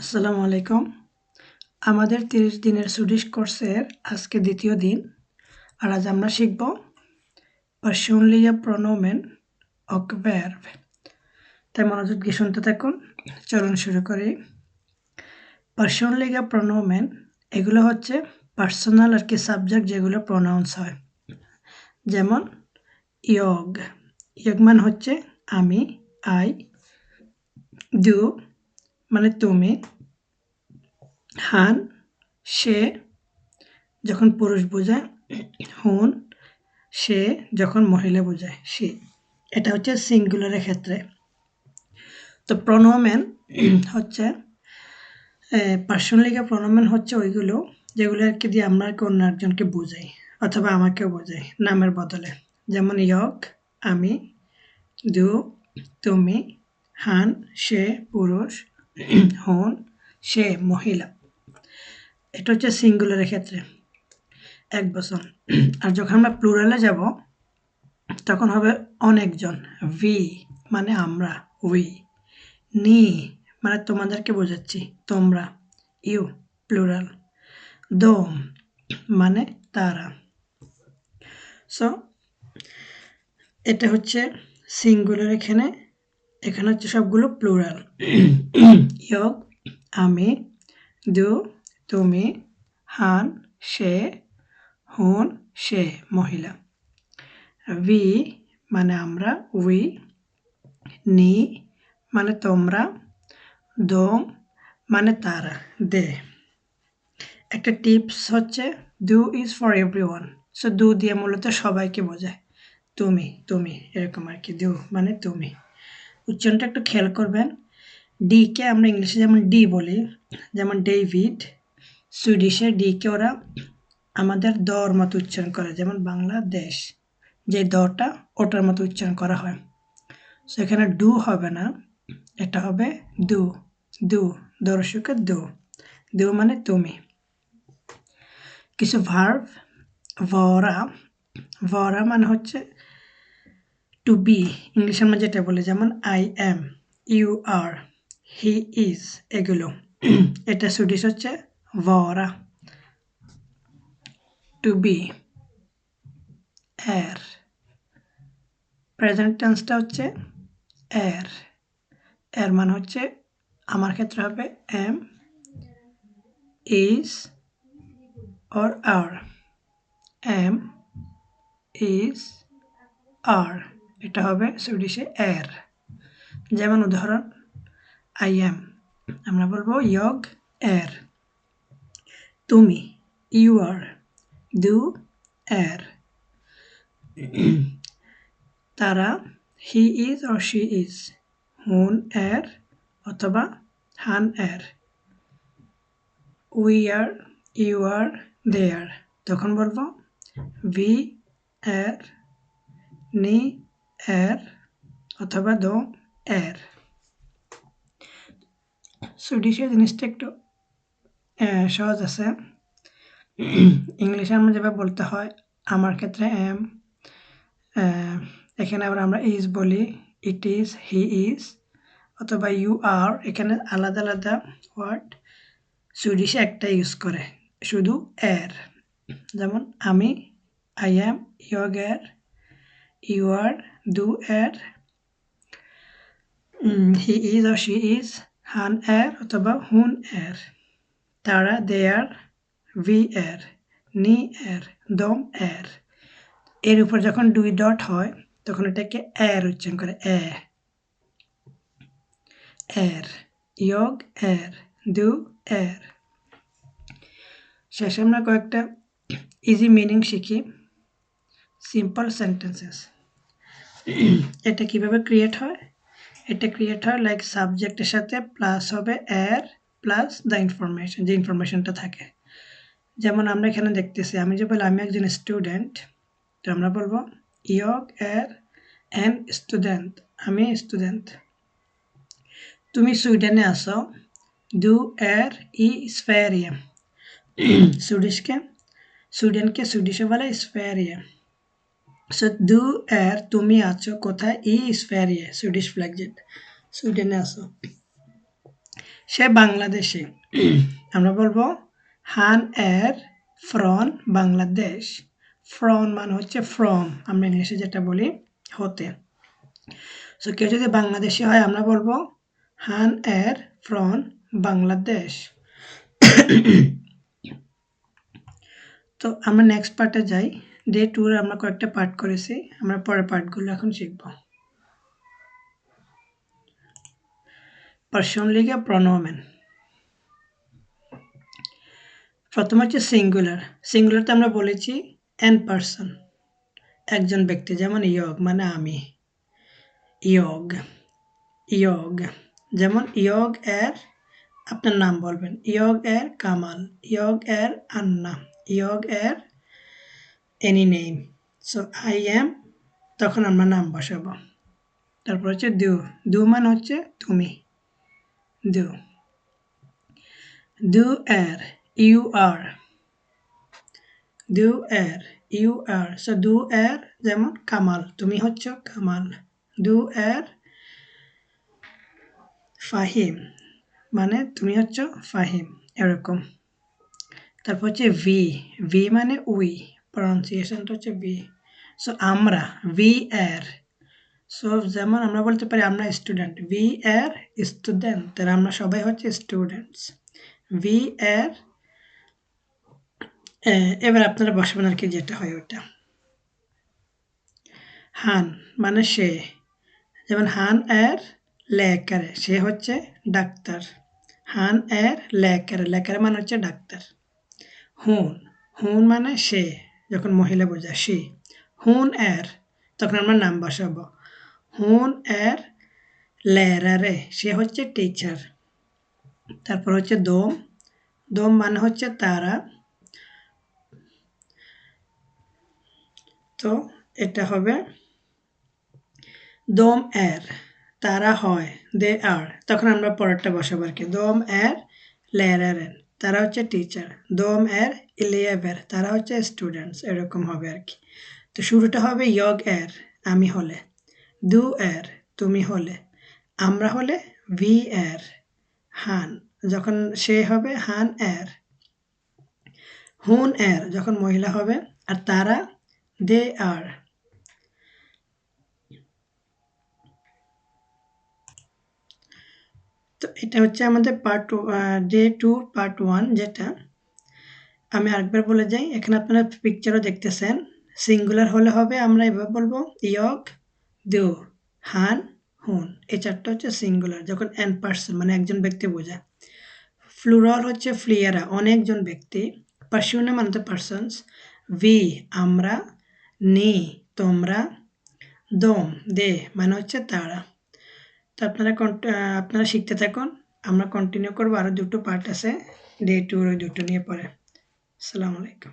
আসসালামু আলাইকুম। আমাদের তিরিশ দিনের সুডিশ কোর্সের আজকে দ্বিতীয় দিন আর আজ আমরা শিখব পার্সোনলিয়া প্রনোমেন অক ভার্ব তাই মনোযোগ দিয়ে শুনতে থাকুন। চলুন শুরু করি। পার্সোনলিয়া প্রনোমেন, এগুলো হচ্ছে পার্সোনাল আর কি সাবজেক্ট যেগুলো প্রনাউন্স হয়। যেমন ইয়গ। ইয়গ মান হচ্ছে আমি, আই ডু মানে তুমি, হান, সে যখন পুরুষ বোঝায়, হুন, সে যখন মহিলা বোঝায়, সে। এটা হচ্ছে সিঙ্গুলারের ক্ষেত্রে। তো প্রনোমেন হচ্ছে পার্সোনালিকা প্রনোমেন হচ্ছে ওইগুলো যেগুলো আর কি দিয়ে আমরা অন্য একজনকে বোঝাই অথবা আমাকেও বোঝাই নামের বদলে। যেমন ইয়ক, আমি, দু, তুমি, হান, সে, পুরুষ হন সে মহিলা। এটা হচ্ছে সিঙ্গুলারের ক্ষেত্রে। এক বছর আর যখন আমরা প্লুরালে যাব, তখন হবে অনেকজন। ভি মানে আমরা। উই নি মানে তোমাদেরকে বোঝাচ্ছি, তোমরা। ইউ প্লুরাল দোম মানে তারা। সো এটা হচ্ছে সিঙ্গুলার এখানে। এখানে হচ্ছে সবগুলো প্লুরাল ইয়গ আমি, দু, তুমি, হান সে হুন সে মহিলা। উই মানে আমরা, উই, নি মানে তোমরা, দোম মানে তারা, দে। একটা টিপস হচ্ছে ডু is for everyone so দু দিয়ে মূলত সবাইকে বোঝায়। তুমি তুমি, এরকম আর কি, দু মানে তুমি। উচ্চারণটা একটু খেয়াল করবেন। ডিকে আমরা ইংলিশে যেমন ডি বলি, যেমন ডেভিড সুইডিশে ডিকে ওরা আমাদের দর মতো উচ্চারণ করে, যেমন বাংলাদেশ। যে দটা ওটার মতো উচ্চারণ করা হয়। সেখানে ডু হবে না, এটা হবে দু দু দর্শকে দু দু মানে তুমি। কিছু ভার্ভ ভরা ভরা মানে হচ্ছে টু বি ইংলিশের মধ্যে যেটা বলে, যেমন I am you are he is এগুলো। এটা সুইডিশ হচ্ছে ভরা টু বি এর প্রেজেন্ট টেন্সটা হচ্ছে এর এর মানে হচ্ছে, আমার ক্ষেত্রে হবে am is or are am is are এটা হবে সুইডিশে এর যেমন উদাহরণ আই এম আমরা বলব ইয়গ এর তুমি ইউ আর দু এর তারা he is or she is হুন এর অথবা হান এর উই আর ইউ আর দে আর তখন বলব ভি এর নি এর অথবা দো এর সুইডিশের জিনিসটা একটু সহজ আছে। ইংলিশে আমরা যেভাবে বলতে হয়, আমার ক্ষেত্রে এম এখানে আবার আমরা ইজ বলি ইট ইজ হি ইজ অথবা ইউ আর এখানে আলাদা আলাদা ওয়ার্ড সুইডিশে একটা ইউজ করে, শুধু এর যেমন আমি আই এম ইয়গ এর ইউ আর ডু এর he is or she is হান এর অথবা হুন এর তারা দেয়ার ভি এর নি এর দম এর এর উপর যখন দুই ডট হয় তখন এটাকে এর উচ্চারণ করে এ এর ইয়গ এর দু এর শেষে আমরা কয়েকটা ইজি মিনিং শিখি সিম্পল সেন্টেন্সেস এটা কীভাবে ক্রিয়েট হয়? এটা ক্রিয়েট হয় লাইক সাবজেক্টের সাথে প্লাস হবে এর প্লাস দ্য ইনফরমেশন যে ইনফরমেশনটা থাকে। যেমন আমরা এখানে দেখতেছি, আমি যে বলি আমি একজন স্টুডেন্ট তো আমরা বলব ইয়ক এর এন স্টুডেন্ট আমি স্টুডেন্ট তুমি সুইডেনে আসো দু এর ই স্ফেরিয়ে সুইডিশকে, সুইডেনকে সুইডিশে বলে স্ফেরিয়ে সো দু এর তুমি আছো কোথায় ই স্ফেরিয়ে সুইডিশ ফ্ল্যাগজেট সুইডেনে আছো সে বাংলাদেশে। আমরা বলব হান এর ফ্রন বাংলাদেশ ফ্রন মানে হচ্ছে ফ্রম আমরা ইংলিশে যেটা বলি হতে। সো কেউ যদি বাংলাদেশি হয় আমরা বলব হান এর ফ্রন বাংলাদেশ তো আমরা নেক্সট পার্টে যাই। ডে টুর আমরা কয়েকটা পার্ট করেছি, আমরা পরের পার্টগুলো এখন শিখব। পার্সনলিগে প্রনোমেন প্রথম হচ্ছে সিঙ্গুলার সিঙ্গুলারতে আমরা বলেছি এন পার্সন একজন ব্যক্তি, যেমন ইয়গ মানে আমি। ইয়গ ইয়গ, যেমন ইয়গ এর আপনার নাম বলবেন। ইয়গ এর কামাল, ইয়গ এর আন্না, ইয়গ এর any name so I am তখন আমরা নাম বসাবো। তারপর হচ্ছে দু। দু মানে হচ্ছে তুমি। দু। দু এর, ইউ আর। দু এর, ইউ আর। সো দু এর যেমন কামাল, তুমি হচ্ছ কামাল। দু এর ফাহিম মানে তুমি হচ্ছ ফাহিম, এরকম। তারপর হচ্ছে ভি। ভি মানে উই প্রনাউন্সিয়েশনটা হচ্ছে ভি সো আমরা ভি এর সো যেমন আমরা বলতে পারি আমরা স্টুডেন্ট ভি এর স্টুডেন্ট তাহলে আমরা সবাই হচ্ছে স্টুডেন্টস ভি এর এবার আপনারা বসাবেন আর কি যেটা হয় ওটা হান মানে সে, যেমন হান এর লেকারে সে হচ্ছে ডাক্তার। হান এর লেকারে লেকারে মানে হচ্ছে ডাক্তার। হুন হুন মানে সে। যখন মহিলা বোঝায় সে, হুন এর তখন আমরা নাম বসাবো। হুন এর লেরারে সে হচ্ছে টিচার তারপর হচ্ছে দোম। দোম মানে হচ্ছে তারা। তো এটা হবে দোম এর, তারা হয় দে আর তখন আমরা পরেরটা বসাবো আর কি। দোম এর লেরারেন তারা হচ্ছে টিচার দোম এর ইলিয়াবের তারা হচ্ছে স্টুডেন্টস এরকম হবে আর কি। তো শুরুটা হবে ইয়গ এর, আমি হলে। দু এর, তুমি হলে। আমরা হলে ভি এর, হান। যখন সে হবে হান এর। হুন এর, যখন মহিলা হবে, আর তারা দে আর তো এটা হচ্ছে আমাদের part day two part one যেটা। আমি আরেকবার বলে যাই, এখানে আপনারা পিকচারও দেখতেছেন। সিঙ্গুলার হলে হবে আমরা এভাবে বলব, ইয়ক দু হান, হুন। এই চারটা হচ্ছে সিঙ্গুলার যখন অ্যান পার্সন মানে একজন ব্যক্তি বোঝায়। ফ্লুরাল হচ্ছে ফ্লিয়ারা অনেকজন ব্যক্তি। পার্সিউনে মানে তো পার্সনস ভি আমরা। নি, তোমরা। দম, দে মানে হচ্ছে তারা। তো আপনারা আপনারা শিখতে থাকুন। আমরা কন্টিনিউ করব। আরও দুটো পার্ট আছে। ডে টুর ওই দুটো নিয়ে পরে। আসসালামু আলাইকুম।